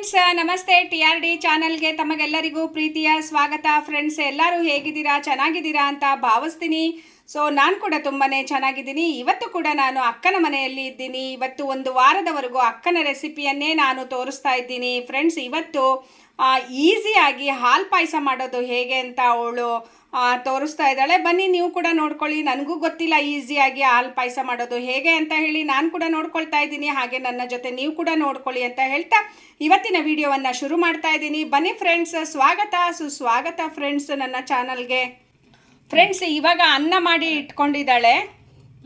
Friends, ನಮಸ್ತೆ. T R D ಚಾನಲ್ಗೆ ತಮಗೆಲ್ಲರಿಗೂ ಪ್ರೀತಿಯ ಸ್ವಾಗತ. ಫ್ರೆಂಡ್ಸ್, ಎಲ್ಲರೂ ಹೇಗಿದ್ದೀರಾ? ಚೆನ್ನಾಗಿದ್ದೀರಾ ಅಂತ ಭಾವಿಸ್ತೀನಿ. ಸೊ ನಾನು ಕೂಡ ತುಂಬಾ ಚೆನ್ನಾಗಿದ್ದೀನಿ. ಇವತ್ತು ಕೂಡ ನಾನು ಅಕ್ಕನ ಮನೆಯಲ್ಲಿ ಇದ್ದೀನಿ. ಇವತ್ತು ಒಂದು ವಾರದವರೆಗೂ ಅಕ್ಕನ ರೆಸಿಪಿಯನ್ನೇ ನಾನು ತೋರಿಸ್ತಾ ಇದ್ದೀನಿ. ಫ್ರೆಂಡ್ಸ್, ಇವತ್ತು ಈಸಿಯಾಗಿ ಹಾಲು ಪಾಯಸ ಮಾಡೋದು ಹೇಗೆ ಅಂತ ಅವಳು ತೋರಿಸ್ತಾ ಇದ್ದಾಳೆ. ಬನ್ನಿ ನೀವು ಕೂಡ ನೋಡ್ಕೊಳ್ಳಿ. ನನಗೂ ಗೊತ್ತಿಲ್ಲ ಈಸಿಯಾಗಿ ಹಾಲು ಪಾಯಸ ಮಾಡೋದು ಹೇಗೆ ಅಂತ ಹೇಳಿ ನಾನು ಕೂಡ ನೋಡ್ಕೊಳ್ತಾ ಇದ್ದೀನಿ. ಹಾಗೆ ನನ್ನ ಜೊತೆ ನೀವು ಕೂಡ ನೋಡ್ಕೊಳ್ಳಿ ಅಂತ ಹೇಳ್ತಾ ಇವತ್ತಿನ ವಿಡಿಯೋವನ್ನು ಶುರು ಮಾಡ್ತಾ ಇದ್ದೀನಿ. ಬನ್ನಿ ಫ್ರೆಂಡ್ಸ್ ಸ್ವಾಗತ. ಸುಸ್ವಾಗತ ಫ್ರೆಂಡ್ಸ್ ನನ್ನ ಚಾನಲ್ಗೆ. ಫ್ರೆಂಡ್ಸ್ ಇವಾಗ ಅನ್ನ ಮಾಡಿ ಇಟ್ಕೊಂಡಿದ್ದಾಳೆ.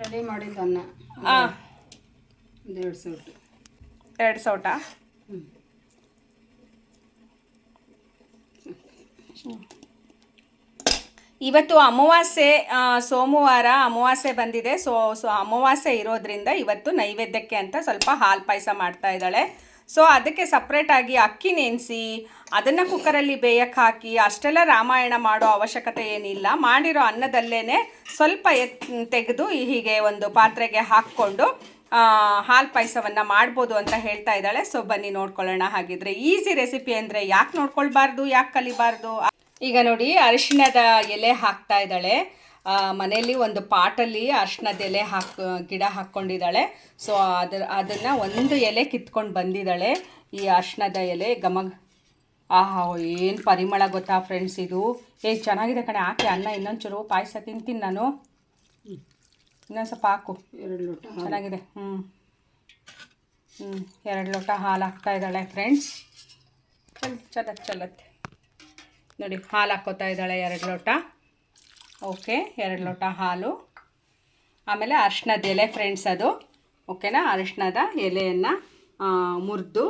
ರೆಡಿ ಮಾಡಿದ್ದು ಅನ್ನ. ಎರಡು ಸೌಟು. ಎರಡು ಸೌಟ? ಹ್ಞೂ ಇವತ್ತು ಅಮಾವಾಸ್ಯೆ ಸೋಮವಾರ ಅಮಾವಾಸ್ಯೆ ಬಂದಿದೆ. ಸೊ ಸೊ ಅಮಾವಾಸ್ಯೆ ಇರೋದ್ರಿಂದ ಇವತ್ತು ನೈವೇದ್ಯಕ್ಕೆ ಅಂತ ಸ್ವಲ್ಪ ಹಾಲು ಪಾಯಸ ಮಾಡ್ತಾ ಇದ್ದಾಳೆ. ಸೊ, ಅದಕ್ಕೆ ಸಪ್ರೇಟಾಗಿ ಅಕ್ಕಿ ನೆನೆಸಿ, ಅದನ್ನು ಕುಕ್ಕರಲ್ಲಿ ಬೇಯಕ್ಕೆ ಹಾಕಿ, ಅಷ್ಟೆಲ್ಲ ರಾಮಾಯಣ ಮಾಡೋ ಅವಶ್ಯಕತೆ ಏನಿಲ್ಲ. ಮಾಡಿರೋ ಅನ್ನದಲ್ಲೇ ಸ್ವಲ್ಪ ಎತ್, ತೆಗೆದು ಹೀಗೆ ಒಂದು ಪಾತ್ರೆಗೆ ಹಾಕ್ಕೊಂಡು ಹಾಲು ಪಾಯಸವನ್ನು ಮಾಡ್ಬೋದು ಅಂತ ಹೇಳ್ತಾ ಇದ್ದಾಳೆ. ಸೊ, ಬನ್ನಿ ನೋಡ್ಕೊಳ್ಳೋಣ ಹಾಗಿದ್ರೆ. ಈಸಿ ರೆಸಿಪಿ ಅಂದರೆ ಯಾಕೆ ನೋಡ್ಕೊಳ್ಬಾರ್ದು, ಯಾಕೆ ಕಲಿಬಾರ್ದು? ಈಗ ನೋಡಿ ಅರಿಶಿಣದ ಎಲೆ ಹಾಕ್ತಾ ಇದ್ದಾಳೆ. ಮನೆಯಲ್ಲಿ ಒಂದು ಪಾಟಲ್ಲಿ ಅರಿಶಿಣದ ಎಲೆ ಹಾಕ್ ಗಿಡ ಹಾಕ್ಕೊಂಡಿದ್ದಾಳೆ. ಸೊ ಅದರ ಅದನ್ನು ಒಂದು ಎಲೆ ಕಿತ್ಕೊಂಡು ಬಂದಿದ್ದಾಳೆ ಈ ಅರಿಶಿಣದ ಎಲೆ. ಗಮ ಆಹಾ ಏನು ಪರಿಮಳ ಗೊತ್ತಾ ಫ್ರೆಂಡ್ಸ್ ಇದು. ಏ ಚೆನ್ನಾಗಿದೆ ಕಣೆ ಹಾಕಿ ಅನ್ನ ಇನ್ನೊಂಚೂರು ಪಾಯಸ ತಿಂತೀನಿ ನಾನು. ಇನ್ನೊಂದು ಸ್ವಲ್ಪ ಹಾಕು. ಎರಡು ಲೋಟ. ಚೆನ್ನಾಗಿದೆ. ಹ್ಞೂ ಹ್ಞೂ ಎರಡು ಲೋಟ ಹಾಲು ಹಾಕ್ತಾ ಇದ್ದಾಳೆ ಫ್ರೆಂಡ್ಸ್ ಚಲ್ ಚಲತ್ ಚಲತ್ತೆ ನೋಡಿ ಹಾಲು ಹಾಕ್ಕೋತಾ ಇದ್ದಾಳೆ ಎರಡು ಲೋಟ. ಓಕೆ ಎರಡು ಲೋಟ ಹಾಲು. ಆಮೇಲೆ ಅರ್ಶಿನದ ಎಲೆ ಫ್ರೆಂಡ್ಸ್ ಅದು. ಓಕೆನಾ ಅರಿಶಿಣದ ಎಲೆಯನ್ನು ಮುರಿದು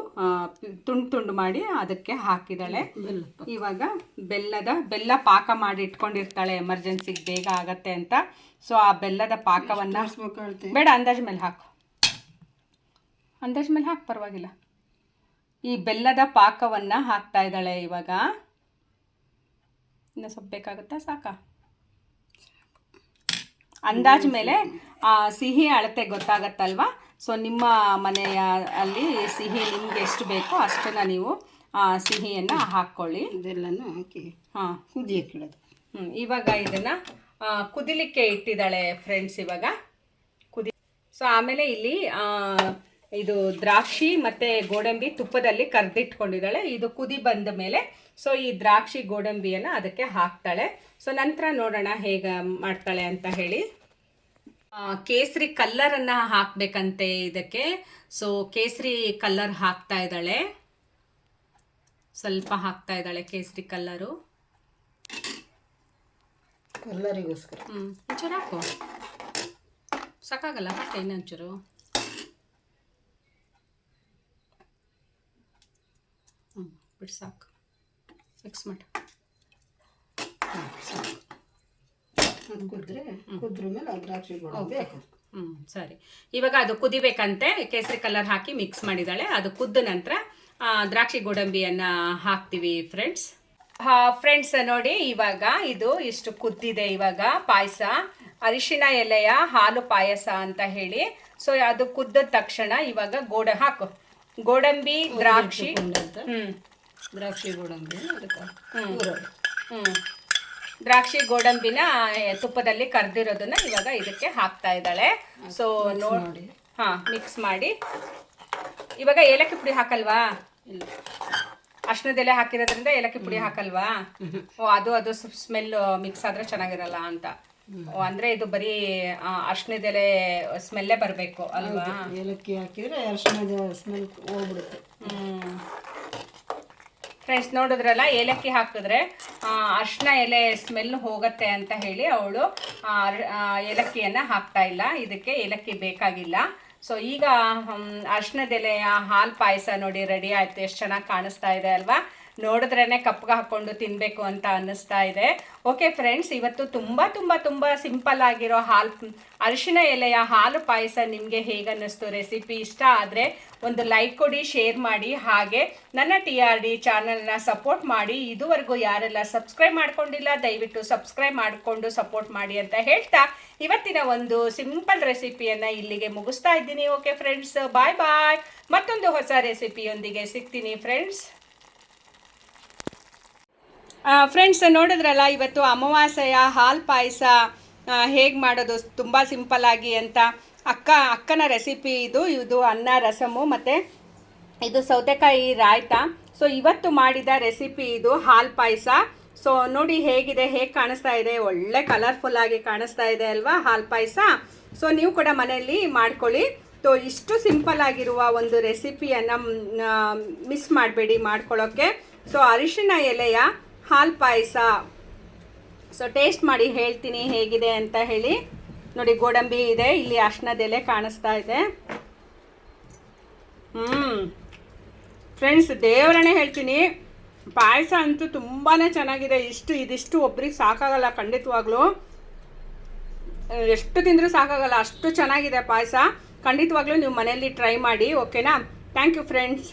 ತುಂಡು ತುಂಡು ಮಾಡಿ ಅದಕ್ಕೆ ಹಾಕಿದ್ದಾಳೆ. ಬೆಲ್ಲ ಇವಾಗ ಬೆಲ್ಲದ ಬೆಲ್ಲ ಪಾಕ ಮಾಡಿ ಇಟ್ಕೊಂಡಿರ್ತಾಳೆ ಎಮರ್ಜೆನ್ಸಿಗೆ ಬೇಗ ಆಗತ್ತೆ ಅಂತ. ಸೊ ಆ ಬೆಲ್ಲದ ಪಾಕವನ್ನು ಬೇಡ ಅಂದಾಜು ಮೇಲೆ ಹಾಕು. ಅಂದಾಜು ಮೇಲೆ ಹಾಕಿ ಪರವಾಗಿಲ್ಲ. ಈ ಬೆಲ್ಲದ ಪಾಕವನ್ನು ಹಾಕ್ತಾ ಇದ್ದಾಳೆ ಇವಾಗ. ಇನ್ನು ಸ್ವಲ್ಪ ಬೇಕಾಗುತ್ತಾ? ಸಾಕಾ? ಅಂದಾಜು ಮೇಲೆ ಆ, ಸಿಹಿ ಅಳತೆ ಗೊತ್ತಾಗತ್ತಲ್ವಾ? ಸೊ ನಿಮ್ಮ ಮನೆಯ ಅಲ್ಲಿ ಸಿಹಿ ನಿಮ್ಗೆ ಎಷ್ಟು ಬೇಕೋ ಅಷ್ಟನ್ನು ನೀವು ಆ, ಸಿಹಿಯನ್ನು ಹಾಕ್ಕೊಳ್ಳಿ. ಇದೆಲ್ಲನೂ ಹಾಕಿ ಹಾಂ. ಕುದಿಯಕ್ಕಿಡೋದು. ಹ್ಞೂ ಇವಾಗ ಇದನ್ನು ಕುದಿಲಿಕ್ಕೆ ಇಟ್ಟಿದ್ದಾಳೆ ಫ್ರೆಂಡ್ಸ್ ಇವಾಗ. ಕುದಿ ಸೊ ಆಮೇಲೆ ಇಲ್ಲಿ ಇದು ದ್ರಾಕ್ಷಿ ಮತ್ತು ಗೋಡಂಬಿ ತುಪ್ಪದಲ್ಲಿ ಕರೆದಿಟ್ಕೊಂಡಿದ್ದಾಳೆ. ಇದು ಕುದಿ ಬಂದ ಮೇಲೆ ಸೊ ಈ ದ್ರಾಕ್ಷಿ ಗೋಡಂಬಿಯನ್ನು ಅದಕ್ಕೆ ಹಾಕ್ತಾಳೆ. ಸೊ ನಂತರ ನೋಡೋಣ ಹೇಗೆ ಮಾಡ್ತಾಳೆ ಅಂತ ಹೇಳಿ. ಕೇಸರಿ ಕಲ್ಲರನ್ನು ಹಾಕಬೇಕಂತೆ ಇದಕ್ಕೆ. ಸೊ ಕೇಸರಿ ಕಲ್ಲರ್ ಹಾಕ್ತಾ ಇದ್ದಾಳೆ. ಸ್ವಲ್ಪ ಹಾಕ್ತಾ ಇದ್ದಾಳೆ ಕೇಸರಿ ಕಲ್ಲರು. ಕಲ್ಲರಿಗೋಸ್ಕರ. ಹ್ಞೂ ಒಂಚೂರು ಹಾಕು. ಸಾಕಾಗಲ್ಲ ಮತ್ತೆ ಇನ್ನೊಂಚೂರು. ಹ್ಞೂ ಬಿಟ್ಟು ಸಾಕು. ಮಿಕ್ಸ್ ಮಾಡಿ. ಅದು ಕುದ್ರೆ ಕುದ್ರ ಮೇಲೆ ಆ ದ್ರಾಕ್ಷಿ ಹ್ಞೂ ಸರಿ. ಇವಾಗ ಅದು ಕುದಿಬೇಕಂತೆ ಕೇಸರಿ ಕಲರ್ ಹಾಕಿ ಮಿಕ್ಸ್ ಮಾಡಿದ್ದಾಳೆ. ಅದು ಕುದ್ದ ನಂತರ ದ್ರಾಕ್ಷಿ ಗೋಡಂಬಿಯನ್ನು ಹಾಕ್ತೀವಿ ಫ್ರೆಂಡ್ಸ್ ಫ್ರೆಂಡ್ಸ್ ನೋಡಿ ಇವಾಗ ಇದು ಇಷ್ಟು ಕುದ್ದಿದೆ ಇವಾಗ ಪಾಯಸ. ಅರಿಶಿನ ಎಲೆಯ ಹಾಲು ಪಾಯಸ ಅಂತ ಹೇಳಿ. ಸೊ ಅದು ಕುದ್ದ ತಕ್ಷಣ ಇವಾಗ ಗೋಡ ಹಾಕು. ಗೋಡಂಬಿ ದ್ರಾಕ್ಷಿ. ಹ್ಞೂ ಹ್ಮ್. ದ್ರಾಕ್ಷಿ ಗೋಡಂಬಿ ಹ್ಮ್. ದ್ರಾಕ್ಷಿ ಗೋಡಂಬಿನ ತುಪ್ಪದಲ್ಲಿ ಕರ್ದಿರೋದನ್ನ ಇವಾಗ ಇದಕ್ಕೆ ಹಾಕ್ತಾ ಇದ್ದಾಳೆ. ಸೊ ನೋಡಿ ಹಾಂ ಮಿಕ್ಸ್ ಮಾಡಿ. ಇವಾಗ ಏಲಕ್ಕಿ ಪುಡಿ ಹಾಕಲ್ವಾ? ಅರ್ಶನದೆಲೆ ಹಾಕಿರೋದ್ರಿಂದ ಏಲಕ್ಕಿ ಪುಡಿ ಹಾಕಲ್ವಾ? ಓ ಅದು ಅದು ಸ್ಮೆಲ್ ಮಿಕ್ಸ್ ಆದ್ರೆ ಚೆನ್ನಾಗಿರಲ್ಲ ಅಂತ. ಅಂದ್ರೆ ಇದು ಬರೀ ಅರ್ಶಿನದೆಲೆ ಸ್ಮೆಲ್ಲೇ ಬರಬೇಕು ಅಲ್ವಾ? ಏಲಕ್ಕಿ ಹಾಕಿದ್ರೆ ಅರಿಶಿಣದ ಸ್ಮೆಲ್ ಹೋಗ್ಬಿಡುತ್ತೆ. ಫ್ರೆಂಡ್ಸ್ ನೋಡಿದ್ರಲ್ಲ ಏಲಕ್ಕಿ ಹಾಕಿದ್ರೆ ಅರ್ಶಿನ ಎಲೆ ಸ್ಮೆಲ್ ಹೋಗತ್ತೆ ಅಂತ ಹೇಳಿ ಅವಳು ಏಲಕ್ಕಿಯನ್ನು ಹಾಕ್ತಾ ಇಲ್ಲ. ಇದಕ್ಕೆ ಏಲಕ್ಕಿ ಬೇಕಾಗಿಲ್ಲ. ಸೊ ಈಗ ಅರ್ಶಿನದೆಲೆಯ ಹಾಲು ಪಾಯಸ ನೋಡಿ ರೆಡಿ ಆಯ್ತು. ಎಷ್ಟು ಚೆನ್ನಾಗಿ ಕಾಣಿಸ್ತಾ ಇದೆ ಅಲ್ವಾ? ನೋಡಿದ್ರೇ ಕಪ್ಗೆ ಹಾಕ್ಕೊಂಡು ತಿನ್ನಬೇಕು ಅಂತ ಅನ್ನಿಸ್ತಾ ಇದೆ. ಓಕೆ ಫ್ರೆಂಡ್ಸ್ ಇವತ್ತು ತುಂಬ ತುಂಬ ತುಂಬ ಸಿಂಪಲ್ ಆಗಿರೋ ಹಾಲು, ಅರಿಶಿನ ಎಲೆಯ ಹಾಲು ಪಾಯಸ ನಿಮಗೆ ಹೇಗೆ ಅನ್ನಿಸ್ತು? ರೆಸಿಪಿ ಇಷ್ಟ ಆದರೆ ಒಂದು ಲೈಕ್ ಕೊಡಿ ಶೇರ್ ಮಾಡಿ. ಹಾಗೆ ನನ್ನ ಟಿ ಆರ್ ಡಿ ಚಾನಲ್ನ ಸಪೋರ್ಟ್ ಮಾಡಿ. ಇದುವರೆಗೂ ಯಾರೆಲ್ಲ ಸಬ್ಸ್ಕ್ರೈಬ್ ಮಾಡ್ಕೊಂಡಿಲ್ಲ, ದಯವಿಟ್ಟು ಸಬ್ಸ್ಕ್ರೈಬ್ ಮಾಡಿಕೊಂಡು ಸಪೋರ್ಟ್ ಮಾಡಿ ಅಂತ ಹೇಳ್ತಾ ಇವತ್ತಿನ ಒಂದು ಸಿಂಪಲ್ ರೆಸಿಪಿಯನ್ನು ಇಲ್ಲಿಗೆ ಮುಗಿಸ್ತಾ ಇದ್ದೀನಿ. ಓಕೆ ಫ್ರೆಂಡ್ಸ್ ಬಾಯ್ ಬಾಯ್ ಮತ್ತೊಂದು ಹೊಸ ರೆಸಿಪಿಯೊಂದಿಗೆ ಸಿಗ್ತೀನಿ ಫ್ರೆಂಡ್ಸ್ ಫ್ರೆಂಡ್ಸ್ ನೋಡಿದ್ರಲ್ಲ, ಇವತ್ತು ಅಮಾವಾಸ್ಯೆಯ ಹಾಲು ಪಾಯಸ ಹೇಗೆ ಮಾಡೋದು ತುಂಬ ಸಿಂಪಲ್ಲಾಗಿ ಅಂತ. ಅಕ್ಕ, ಅಕ್ಕನ ರೆಸಿಪಿ ಇದು ಇದು ಅನ್ನ, ರಸಮು, ಮತ್ತು ಇದು ಸೌತೆಕಾಯಿ ರಾಯ್ತ. ಸೊ ಇವತ್ತು ಮಾಡಿದ ರೆಸಿಪಿ ಇದು ಹಾಲು ಪಾಯಸ. ಸೊ ನೋಡಿ ಹೇಗಿದೆ, ಹೇಗೆ ಕಾಣಿಸ್ತಾ ಇದೆ. ಒಳ್ಳೆ ಕಲರ್ಫುಲ್ ಆಗಿ ಕಾಣಿಸ್ತಾ ಇದೆ ಅಲ್ವಾ ಹಾಲು ಪಾಯಸ. ಸೊ ನೀವು ಕೂಡ ಮನೆಯಲ್ಲಿ ಮಾಡ್ಕೊಳ್ಳಿ. ಸೊ ಇಷ್ಟು ಸಿಂಪಲ್ ಆಗಿರುವ ಒಂದು ರೆಸಿಪಿಯನ್ನು ಮಿಸ್ ಮಾಡಬೇಡಿ ಮಾಡ್ಕೊಳ್ಳೋಕ್ಕೆ ಸೊ ಅರಿಶಿನ ಎಲೆಯ ಹಾಲು ಪಾಯಸ. ಸೊ ಟೇಸ್ಟ್ ಮಾಡಿ ಹೇಳ್ತೀನಿ ಹೇಗಿದೆ ಅಂತ ಹೇಳಿ. ನೋಡಿ, ಗೋಡಂಬಿ ಇದೆ, ಇಲ್ಲಿ ಅರ್ಶನದೆಲೆ ಕಾಣಿಸ್ತಾ ಇದೆ. ಹ್ಞೂ ಫ್ರೆಂಡ್ಸ್ ದೇವರನ್ನೇ ಹೇಳ್ತೀನಿ. ಪಾಯಸ ಅಂತೂ ತುಂಬಾ ಚೆನ್ನಾಗಿದೆ. ಇಷ್ಟು, ಇದಿಷ್ಟು ಒಬ್ರಿಗೆ ಸಾಕಾಗಲ್ಲ, ಖಂಡಿತವಾಗ್ಲೂ. ಎಷ್ಟು ತಿಂದರೂ ಸಾಕಾಗಲ್ಲ, ಅಷ್ಟು ಚೆನ್ನಾಗಿದೆ ಪಾಯಸ. ಖಂಡಿತವಾಗ್ಲೂ ನೀವು ಮನೆಯಲ್ಲಿ ಟ್ರೈ ಮಾಡಿ ಓಕೆನಾ ಥ್ಯಾಂಕ್ ಯು ಫ್ರೆಂಡ್ಸ್